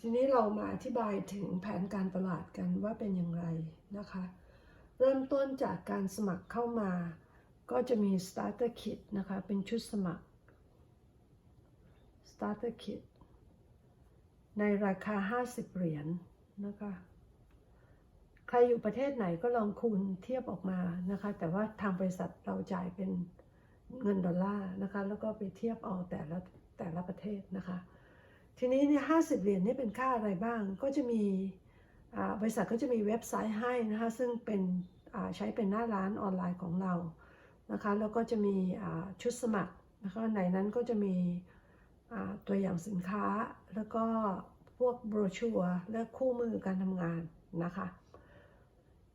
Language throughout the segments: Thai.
ทีนี้เรามาอธิบายถึงแผนการตลาดกันว่าเป็นอย่างไรนะคะ เริ่มต้นจากการสมัครเข้ามา ก็จะมี starter kit นะคะ เป็นชุดสมัคร starter kit ในราคา 50 เหรียญนะคะ ใครอยู่ประเทศไหนก็ลองคูณเทียบออกมานะคะ แต่ว่าทางบริษัทเราจ่ายเป็นเงินดอลลาร์นะคะ แล้วก็ไปเทียบเอาแต่ละแต่ละประเทศนะคะ ทีนี้เนี่ยห้าสิบเหรียญนี่เป็นค่าอะไรบ้าง ก็จะมีบริษัทก็จะมีเว็บไซต์ให้นะคะซึ่งเป็นใช้เป็นหน้าร้านออนไลน์ของเรานะคะแล้วก็จะมีชุดสมัครนะคะในนั้นก็จะมีตัวอย่างสินค้า แล้วก็พวกโบรชัวร์และคู่มือการทำงานนะคะ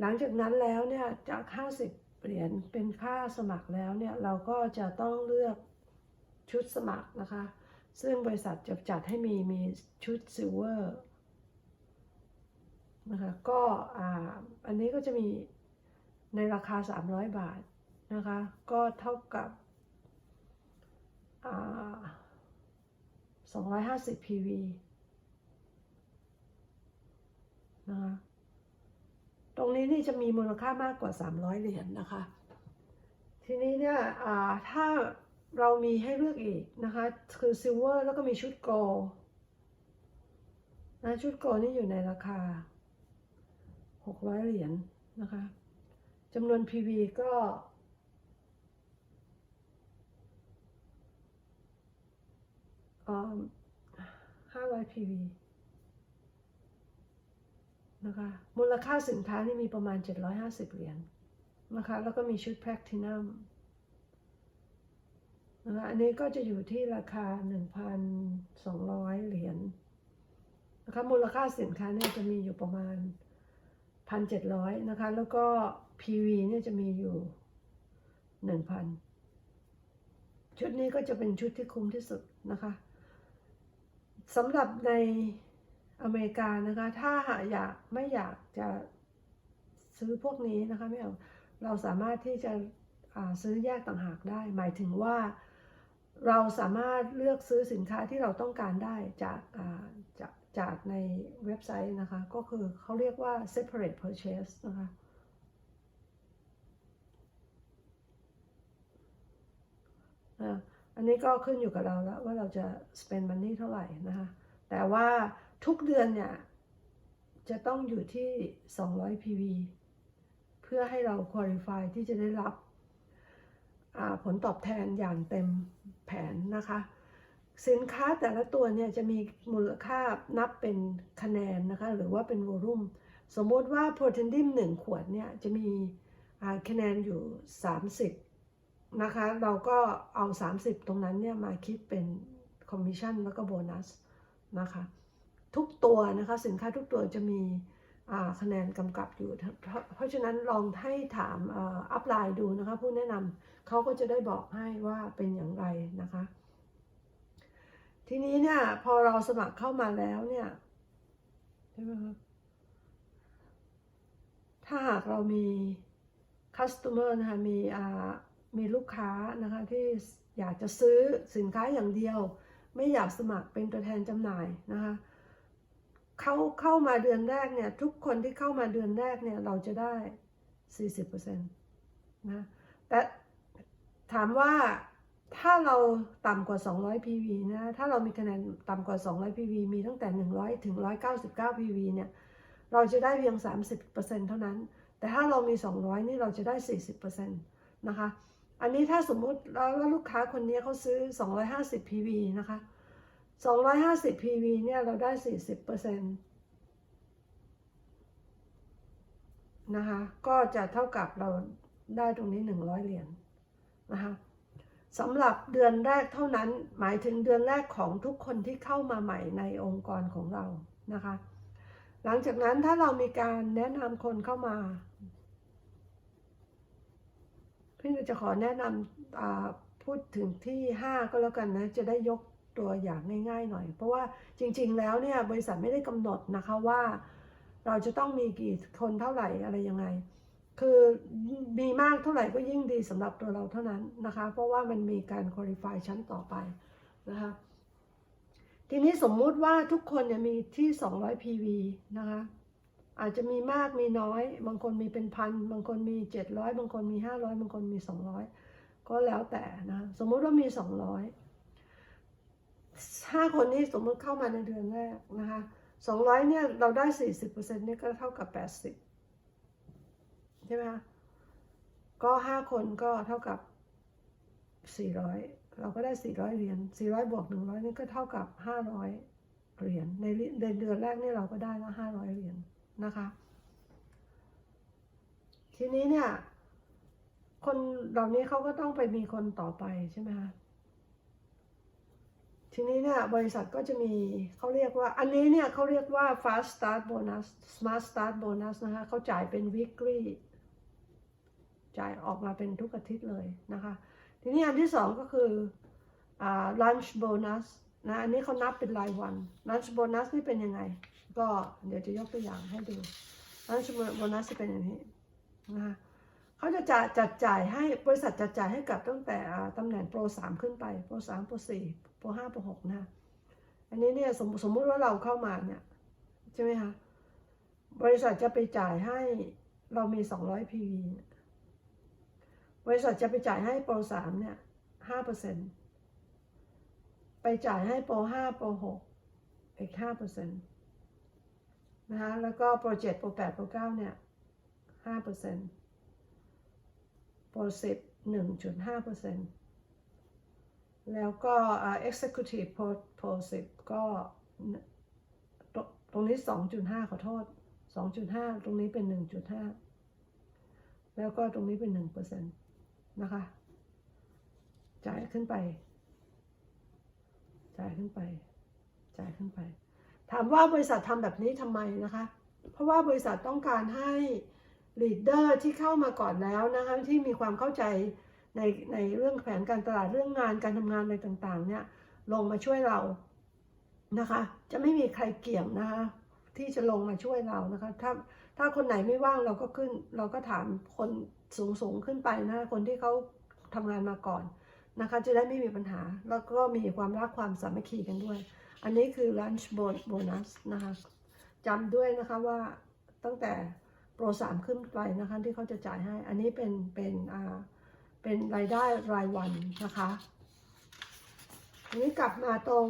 หลังจากนั้นแล้วเนี่ยจาก 50 เหรียญเป็นค่าสมัครแล้วเนี่ยเราก็จะต้องเลือกชุดสมัครนะคะ ซึ่งบริษัทจะจัดให้มีมีชุดซิลเวอร์นะคะก็อ่าอันนี้ก็จะมีในราคา 300 บาทนะคะก็เท่ากับอ่า250 PV นะคะตรงนี้นี่จะมีมูลค่ามากกว่า 300 เหรียญนะคะ ทีนี้เนี่ยอ่าถ้า เรามีให้เลือกอีกนะคะ คือซิลเวอร์แล้วก็มีชุดโกลนะชุดโกลนี่อยู่ในราคา 600 เหรียญนะคะจำนวน PV ก็อ่า500 PV นะคะ มูลค่าสินค้านี่มีประมาณ 750 เหรียญนะคะ แล้วก็มีชุดแพลทินัม นะคะอันนี้ก็จะอยู่ที่ราคา 1,200 เหรียญนะคะมูลค่าสินค้าเนี่ยจะมีอยู่ประมาณ 1,700 นะคะ แล้วก็ PV เนี่ยจะมีอยู่ 1,000 ชุดนี้ก็จะเป็นชุดที่คุ้มที่สุดนะคะสำหรับในอเมริกานะคะ ถ้าหากอยากไม่อยากจะซื้อพวกนี้นะคะไม่เอาเราสามารถที่จะซื้อแยกต่างหากได้ หมายถึงว่า เราสามารถเลือกซื้อสินค้าที่เราต้องการได้จากจากจากในเว็บไซต์นะคะ ก็คือเขาเรียกว่า separate purchase นะคะอันนี้ก็ขึ้นอยู่กับเราแล้วว่าเราจะ spend money เท่าไหร่นะคะ แต่ว่าทุกเดือนเนี่ย จะต้องอยู่ที่ 200 PV เพื่อให้เรา qualify ที่จะได้รับ ผลตอบแทนอย่างเต็มแผนนะคะ สินค้าแต่ละตัวเนี่ยจะมีมูลค่านับเป็นคะแนนนะคะ หรือว่าเป็นวอลุ่มสมมติว่าโปรตีนดิม1ขวดเนี่ยจะมีคะแนนอยู่ 30 นะคะ เราก็เอา 30 ตรงนั้นเนี่ยมาคิดเป็นคอมมิชชั่นแล้วก็โบนัสนะคะ ทุกตัวนะคะ สินค้าทุกตัวจะมี คะแนนกำกับอยู่ เพราะฉะนั้นลองให้ถามอัพไลน์ดูนะคะ ผู้แนะนำเขาก็จะได้บอกให้ว่าเป็นอย่างไรนะคะ ทีนี้เนี่ยพอเราสมัครเข้ามาแล้วเนี่ยใช่ไหมคะถ้าหากเรามี customer นะคะมีมีลูกค้านะคะที่อยากจะซื้อสินค้าอย่างเดียว ไม่อยากสมัครเป็นตัวแทนจำหน่ายนะคะ เขาเข้ามาเดือนแรกเนี่ย ทุกคนที่เข้ามาเดือนแรกเนี่ย เราจะได้40%นตนะแต่ถามว่าถ้าเราต่ำกว่า 200 PV นะ ถ้าเรามีคะแนนต่ำกว่า 200 PV มีตั้งแต่ 100 ถึง 199 PV เนี่ย เราจะได้เพียง 30%เท่านั้น แต่ถ้าเรามี 200 นี่เราจะได้ 40%นะคะ อันนี้ถ้าสมมุติว่าลูกค้าคนนี้เขาซื้อ 250 PV นะคะ 250 PV เนี่ยเราได้ 40%นะคะ ก็จะเท่ากับเราได้ตรงนี้ 100 เหรียญนะคะสำหรับเดือนแรกเท่านั้น หมายถึงเดือนแรกของทุกคนที่เข้ามาใหม่ในองค์กรของเรานะคะ หลังจากนั้นถ้าเรามีการแนะนำคนเข้ามา พี่จะขอแนะนำพูดถึงที่ 5 ก็แล้วกันนะ จะได้ยก ตัวอย่างง่าย ๆ หน่อย เพราะว่าจริง ๆ แล้วเนี่ยบริษัทไม่ได้กำหนดนะคะว่า เราจะต้องมีกี่คนเท่าไหร่อะไรยังไง คือมีมากเท่าไหร่ก็ยิ่งดีสำหรับตัวเราเท่านั้นนะคะ เพราะว่ามันมีการคุริฟายชั้นต่อไปนะคะทีนี้สมมุติว่าทุกคนเนี่ยมีที่ 200 PV นะคะ อาจจะมีมากมีน้อย บางคนมีเป็นพัน บางคนมี 700 บางคนมี 500 บางคนมี 200 ก็แล้วแต่นะ สมมุติว่ามี 200 ห้าคนนี้สมมติเข้ามาในเดือนแรกนะคะ200เนี่ยเราได้40%เปอร์เซ็นต์นี่ก็เท่ากับ80ใช่ไหมคะก็5คนก็เท่ากับ400เราก็ได้400เหรียญ400บวก100นี่ก็เท่ากับ500เหรียญในเดือนเดือนแรกนี่เราก็ได้แล้ว500เหรียญนะคะ ทีนี้เนี่ย คนเหล่านี้เขาก็ต้องไปมีคนต่อไปใช่ไหมคะ ทีนี้เนี่ยบริษัทก็จะมีเขาเรียกว่า อันนี้เนี่ยเขาเรียกว่า fast start bonus smart start bonus นะคะเขาจ่ายเป็น weekly จ่ายออกมาเป็นทุกอาทิตย์เลยนะคะ ทีนี้อันที่สองก็คืออ lunch bonus นะอันนี้เขานับเป็นรายวัน lunch bonus นี่เป็นยังไง ก็เดี๋ยวจะยกตัวอย่างให้ดู lunch bonus จะเป็นอย่างนี้นะคะ เขาจะจัดจัดจ่ายให้บริษัทจัดจ่ายให้กับตั้งแต่ตำแหน่งโปรสามขึ้นไปโปรสามโปรสี่โปรห้าโปรหกนะอันนี้เนี่ยสมสมมติว่าเราเข้ามาเนี่ยใช่ไหมคะบริษัทจะไปจ่ายให้เรามี200 PV เนี่ยบริษัทจะไปจ่ายให้โปรสามเนี่ยห้าเปอร์เซ็นต์ไปจ่ายให้โปรห้าโปรหกอีกห้าเปอร์เซ็นต์นะคะแล้วก็โปรเจ็ดโปรแปดโปรเก้าเนี่ยห้าเปอร์เซ็นต์ โปรสิบหนึ่งจุดห้าเปอร์เซ็นต์แล้วก็อ่า executive pro pro สิบก็ตรงตรงนี้สองจุดห้าขอโทษสองจุดห้าตรงนี้เป็นหนึ่งจุดห้าแล้วก็ตรงนี้เป็นหนึ่งเปอร์เซ็นต์นะคะ จ่ายขึ้นไป จ่ายขึ้นไป จ่ายขึ้นไป ถามว่าบริษัททำแบบนี้ทำไมนะคะ เพราะว่าบริษัทต้องการให้ ลีดเดอร์ที่เข้ามาก่อนแล้วนะคะที่มีความเข้าใจในในเรื่องแผนการตลาดเรื่องงานการทำงานอะไรต่างๆ เนี่ยลงมาช่วยเรานะคะ จะไม่มีใครเกี่ยงนะคะที่จะลงมาช่วยเรานะคะ ถ้าถ้าคนไหนไม่ว่างเราก็ขึ้น เราก็ถามคนสูงสูงๆขึ้นไปนะคนที่เขาทำงานมาก่อนนะคะ จะได้ไม่มีปัญหา แล้วก็มีความรักความสามัคคีกันด้วย อันนี้คือ lunch bonus นะคะจำด้วยนะคะว่าตั้งแต่ โปรสามขึ้นไปนะคะที่เขาจะจ่ายให้ อันนี้เป็นเป็นอ่าเป็นรายได้รายวันนะคะอันนี้กลับมาตรง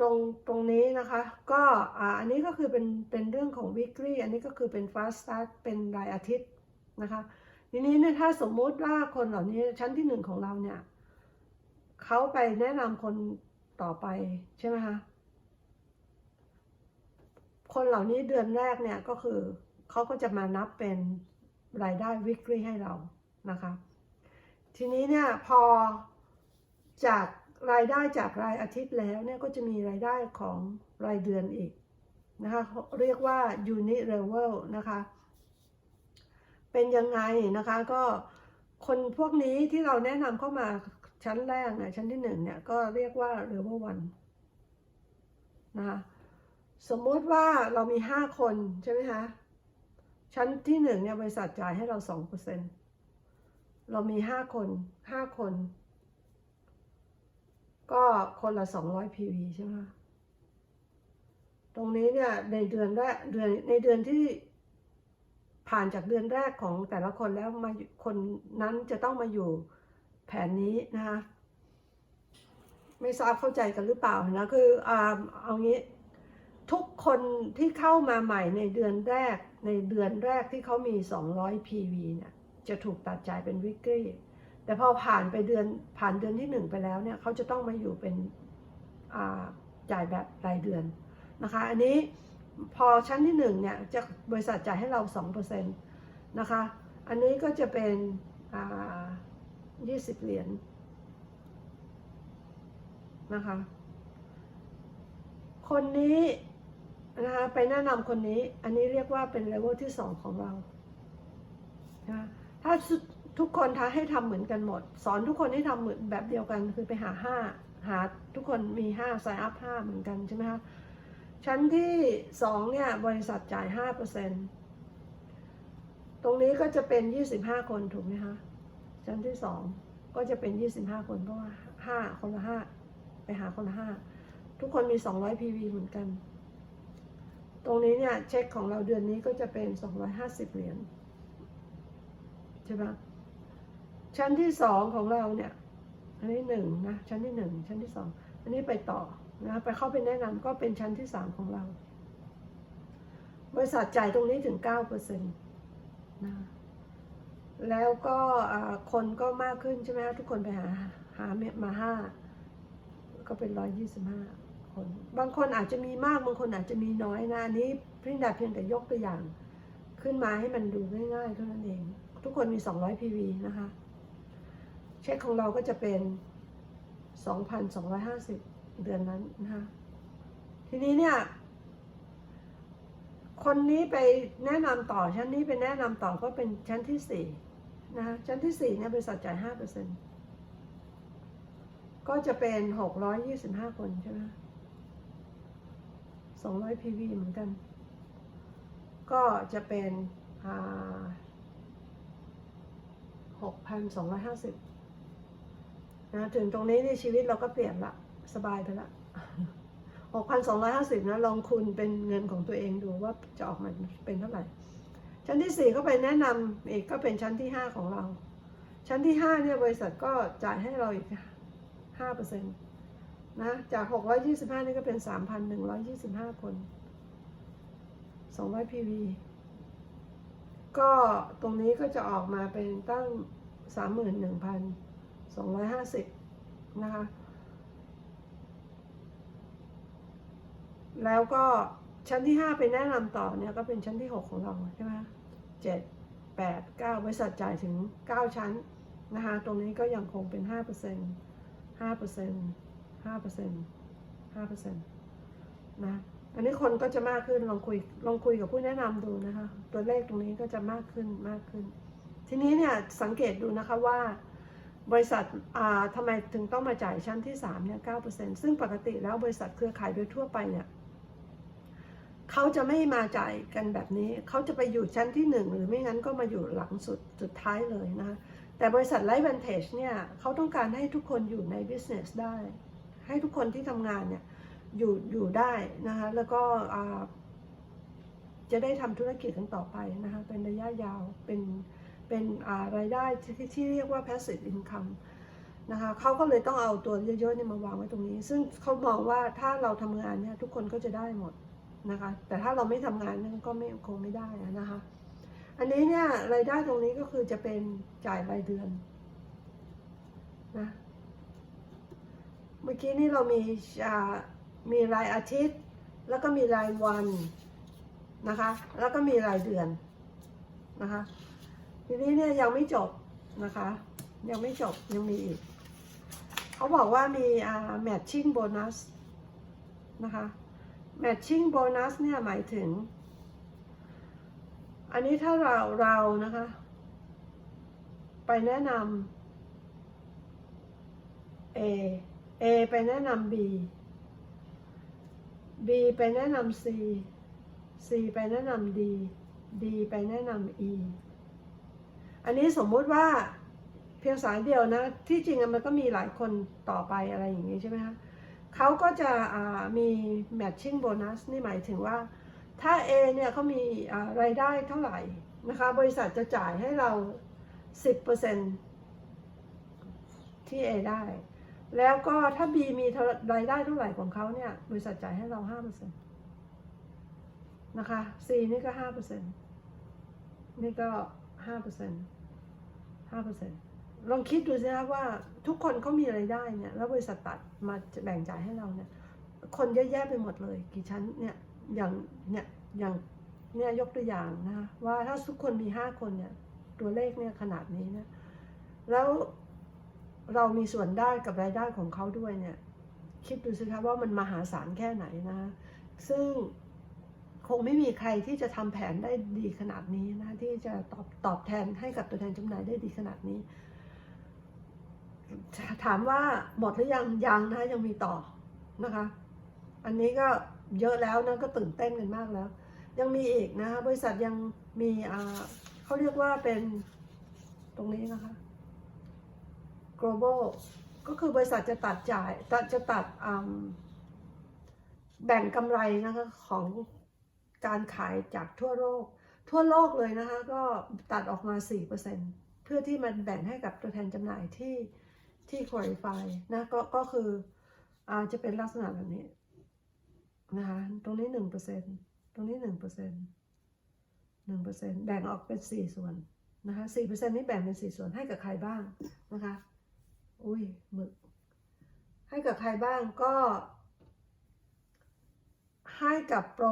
ตรงตรงนี้นะคะ ก็อ่าอันนี้ก็คือเป็นเป็นเรื่องของ weekly อันนี้ก็คือเป็น fast start เป็นรายอาทิตย์นะคะทีนี้เนี่ยถ้าสมมุติว่าคนเหล่านี้ชั้นที่หนึ่งของเราเนี่ยเขาไปแนะนำคนต่อไปใช่ไหมคะ คนเหล่านี้เดือนแรกเนี่ยก็คือเขาก็จะมานับเป็นรายได้ weekly ให้เรานะคะ ทีนี้เนี่ยพอจากรายได้จากรายอาทิตย์แล้วเนี่ยก็จะมีรายได้ของรายเดือนอีกนะคะเรียกว่า unit level นะคะ เป็นยังไงนะคะก็คนพวกนี้ที่เราแนะนำเข้ามาชั้นแรกเนี่ยชั้นที่หนึ่งเนี่ยก็เรียกว่า level one นะคะ สมมติว่าเรามีห้าคนใช่ไหมคะ ชั้นที่หนึ่งเนี่ยบริษัทจ่ายให้เราสองเปอร์เซ็นเรามีห้าคนห้าคน ก็คนละสองร้อย PV ใช่ไหมตรงนี้เนี่ยในเดือนแรกเดือนในเดือนที่ผ่านจากเดือนแรกของแต่ละคนแล้วมาคนนั้นจะต้องมาอยู่แผนนี้นะคะ ไม่ทราบเข้าใจกันหรือเปล่านะคืออ่าเอางี้ ทุกคนที่เข้ามาใหม่ในเดือนแรก ในเดือนแรกที่เขามี 200 PV เนี่ยจะถูกตัดจ่ายเป็นวิกฤตแต่พอผ่านไปเดือนผ่านเดือนที่ 1 ไปแล้วเนี่ยเขาจะต้องมาอยู่เป็นจ่ายแบบรายเดือนนะคะ อันนี้พอชั้นที่1เนี่ยจะบริษัทจ่ายให้เรา2%นะคะ อันนี้ก็จะเป็นอ่า20เหรียญนะคะ คนนี้ นะคะไปแนะนำคนนี้อันนี้เรียกว่าเป็นเลเวลที่ 2 ของเรานะถ้าทุกคนท้าให้ทำเหมือนกันหมด สอนทุกคนให้ทำเหมือนแบบเดียวกันคือไปหา 5 หาทุกคนมี5 sign up 5เหมือนกันใช่ไหมคะชั้นที่ 2 เนี่ย บริษัทจ่าย 5%ตรงนี้ก็จะเป็น 25 คนถูกไหมคะชั้นที่ 2 ก็จะเป็น 25 คนเพราะว่า 5 คนละ 5 ไปหาคนละห้าทุกคนมี 200 PV เหมือนกัน ตรงนี้เนี่ยเช็คของเราเดือนนี้ก็จะเป็น 250 เหรียญใช่ปะชั้นที่สองของเราเนี่ย อันนี้หนึ่งนะชั้นที่หนึ่งชั้นที่สองอันนี้ไปต่อนะไปเข้าไปแนะนำก็เป็นชั้นที่สามของเรา บริษัทจ่ายตรงนี้ถึงเก้าเปอร์เซ็นต์นะแล้วก็คนก็มากขึ้นใช่ไหมทุกคนไปหาหาเมมาห้าก็เป็นร้อยยี่สิบห้า คน บางคนอาจจะมีมากบางคนอาจจะมีน้อยนะอันนี้เพียงแต่เพียงแต่ยกตัวอย่าง ขึ้นมาให้มันดูง่ายๆเท่านั้นเอง ทุกคนมี 200 PV นะคะ เช็คของเราก็จะเป็น 2,250 เดือนนั้นนะคะทีนี้เนี่ย คนนี้ไปแนะนำต่อชั้นนี้ไปแนะนำต่อก็เป็นชั้นที่สี่นะคะชั้นที่สี่เนี่ยบริษัทจ่ายห้าเปอร์เซ็นก็จะเป็นหกร้อยยี่สิบห้าคนใช่ไหม สองร้อยพีวีเหมือนกัน ก็จะเป็นหกพันสองร้อยห้าสิบนะถึงตรงนี้ในชีวิตเราก็เปลี่ยนละสบายไปละหกพันสองร้อยห้าสิบนะลองคูณเป็นเงินของตัวเองดูว่าจะออกมาเป็นเท่าไหร่ ชั้นที่สี่ก็ไปแนะนำอีกก็เป็นชั้นที่ห้าของเรา ชั้นที่ห้าเนี่ยบริษัทก็จ่ายให้เราอีกห้าเปอร์เซ็นต์ นะ จากหกร้อยยี่สิบห้านี่ก็เป็นสามพันหนึ่งร้อยยี่สิบห้าคนสองร้อยพีวีก็ตรงนี้ก็จะออกมาเป็นตั้งสามหมื่นหนึ่งพันสองร้อยห้าสิบนะคะ แล้วก็ชั้นที่ 5 ไปแนะนำต่อเนี่ย ก็เป็นชั้นที่ 6 ของเราใช่ไหมเจ็ดแปดเก้าบริษัทจ่ายถึง 9 ชั้นนะคะ ตรงนี้ก็ยังคงเป็น 5% 5% 5% 5%นต์ห้าเปอร์เซ็นต์นะ อันนี้คนก็จะมากขึ้น ลองคุย ลองคุยกับผู้แนะนำดูนะคะ ตัวเลขตรงนี้ก็จะมากขึ้นมากขึ้น ทีนี้เนี่ยสังเกตดูนะคะว่า บริษัทอ่าทำไมถึงต้องมาจ่ายชั้นที่3เนี่ย9%ซึ่งปกติแล้วบริษัทเครือข่ายโดยทั่วไปเนี่ยเขาจะไม่มาจ่ายกันแบบนี้ เขาจะไปอยู่ชั้นที่ 1 หรือไม่งั้นก็มาอยู่หลังสุดสุดท้ายเลยนะคะแต่บริษัทไลฟ์ a n t a g e เนี่ยเขาต้องการให้ทุกคนอยู่ใน business ได้ ให้ทุกคนที่ทำงานเนี่ยอยู่อยู่ได้นะคะแล้วก็จะได้ทำธุรกิจกันต่อไปนะคะเป็นระยะยาวเป็นเป็นรายได้ที่ที่เรียกว่า passive income นะคะเขาก็เลยต้องเอาตัวเยอะๆเนี่ยมาวางไว้ตรงนี้ ซึ่งเขามองว่าถ้าเราทำงานเนี่ยทุกคนก็จะได้หมดนะคะแต่ถ้าเราไม่ทำงานเนี่ยก็ไม่คงไม่ได้นะคะอันนี้เนี่ยรายได้ตรงนี้ก็คือจะเป็นจ่ายรายเดือนนะ เมื่อกี้นี่เรามีมีรายอาทิตย์ แล้วก็มีรายวันนะคะ แล้วก็มีรายเดือนนะคะ ทีนี้เนี่ยยังไม่จบนะคะ ยังไม่จบยังมีอีก เขาบอกว่ามีอ่า matching bonus นะคะ matching bonus เนี่ยหมายถึง อันนี้ถ้าเราเรานะคะ ไปแนะนำ A A ไปแนะนำ B B ไปแนะนำ C C ไปแนะนำ D D ไปแนะนำ E อันนี้สมมุติว่าเพียงสายเดียวนะ ที่จริงอะมันก็มีหลายคนต่อไปอะไรอย่างนี้ใช่ไหมคะเขาก็จะมี matching bonus นี่หมายถึงว่า ถ้า A เนี่ยเขามีรายได้เท่าไหร่นะคะ บริษัทจะจ่ายให้เรา 10%ที่ A ได้ แล้วก็ถ้า B มีรายได้เท่าไหร่ของเขาเนี่ย บริษัทจ่ายให้เรา5%นนะคะ C นี่ก็5%นี่ก็5% 5%ลองคิดดูสิคะว่าทุกคนเขามีไรายได้เนี่ย แล้วบริษัทตัดมาแบ่งจ่ายให้เราเนี่ย คนเยอะแยะไปหมดเลย กี่ชั้นเนี่ยอย่างเนี่ยอย่างเนี่ยยกตัวอย่างนะคะว่าถ้าทุกคนมีห้าคนเนี่ย ตัวเลขเนี่ยขนาดนี้นะแล้ว เรามีส่วนได้กับรายได้ของเขาด้วยเนี่ย คิดดูสิคะว่ามันมหาศาลแค่ไหนนะ ซึ่งคงไม่มีใครที่จะทำแผนได้ดีขนาดนี้นะ ที่จะตอบตอบแทนให้กับตัวแทนจำหน่ายได้ดีขนาดนี้ ถามว่าหมดหรือยังยังนะยังมีต่อนะคะ อันนี้ก็เยอะแล้วนะก็ตื่นเต้นกันมากแล้ว ยังมีอีกนะคะบริษัทยังมีเขาเรียกว่าเป็นตรงนี้นะคะ global ก็คือบริษัทจะตัดจ่ายจะตัดแบ่งกำไรนะคะของการขายจากทั่วโลก ทั่วโลกเลยนะคะก็ตัดออกมา 4%เพื่อที่มันแบ่งให้กับตัวแทนจำหน่ายที่ที่ qualify นะก็ก็คืออาจะเป็นลักษณะแบบนี้นะคะตรงนี้ 1%ตรงนี้ 1% 1%แบ่งออกเป็น 4 ส่วนนะคะ4%นี้แบ่งเป็น 4 ส่วนให้กับใครบ้างนะคะ อุ้ยหมึก ให้กับใครบ้างก็ ให้กับโปร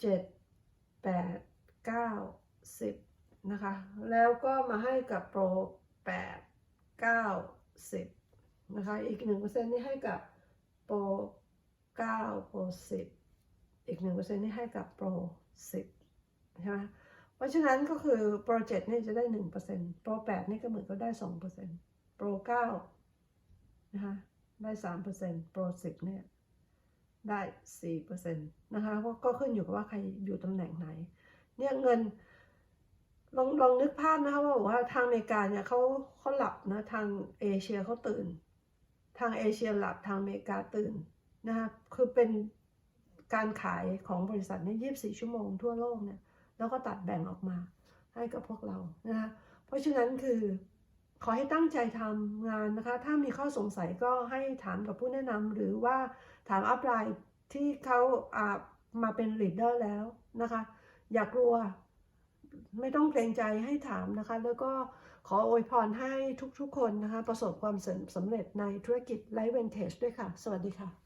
เจ็ดแปดเก้าสิบนะคะ แล้วก็มาให้กับโปรแปดเก้าสิบนะคะ อีกหนึ่งเปอร์เซ็นต์นี่ให้กับโปรเก้าโปรสิบอีกหนึ่งเปอร์เซ็นต์นี่ให้กับโปรสิบใช่ไหม ราะฉะนั้นก็คือโปรเจ็ดนี่จะได้หนึ่งเปอร์เซ็นต์โปรแปดนี่ก็เหมือนก็ได้สองเปอร์เซ็นต์โปรเก้านะคะได้สามเปอร์เซ็นต์โปรสิบเนี่ยได้สี่เปอร์เซ็นต์นะคะก็ก็ขึ้นอยู่กับว่าใครอยู่ตำแหน่งไหน เนี่ยเงินลองลองนึกภาพนะคะว่าบอกว่าทางอเมริกาเนี่ยเขาเขาหลับนะทางเอเชียเขาตื่น ทางเอเชียหลับทางอเมริกาตื่นนะคะคือเป็นการขายของบริษัทเนี่ยยีบสี่ชั่วโมงทั่วโลกเนี่ย แล้วก็ตัดแบ่งออกมาให้กับพวกเรานะคะเพราะฉะนั้นคือขอให้ตั้งใจทำงานนะคะ ถ้ามีข้อสงสัยก็ให้ถามกับผู้แนะนำหรือว่าถามอัพไลน์ที่เขาอ่ามาเป็นลีดเดอร์แล้วนะคะ อย่ากลัวไม่ต้องเกรงใจให้ถามนะคะ แล้วก็ขออวยพรให้ทุกๆคนนะคะ ประสบความสำสำเร็จในธุรกิจไลฟ์เวนเทจด้วยค่ะ สวัสดีค่ะ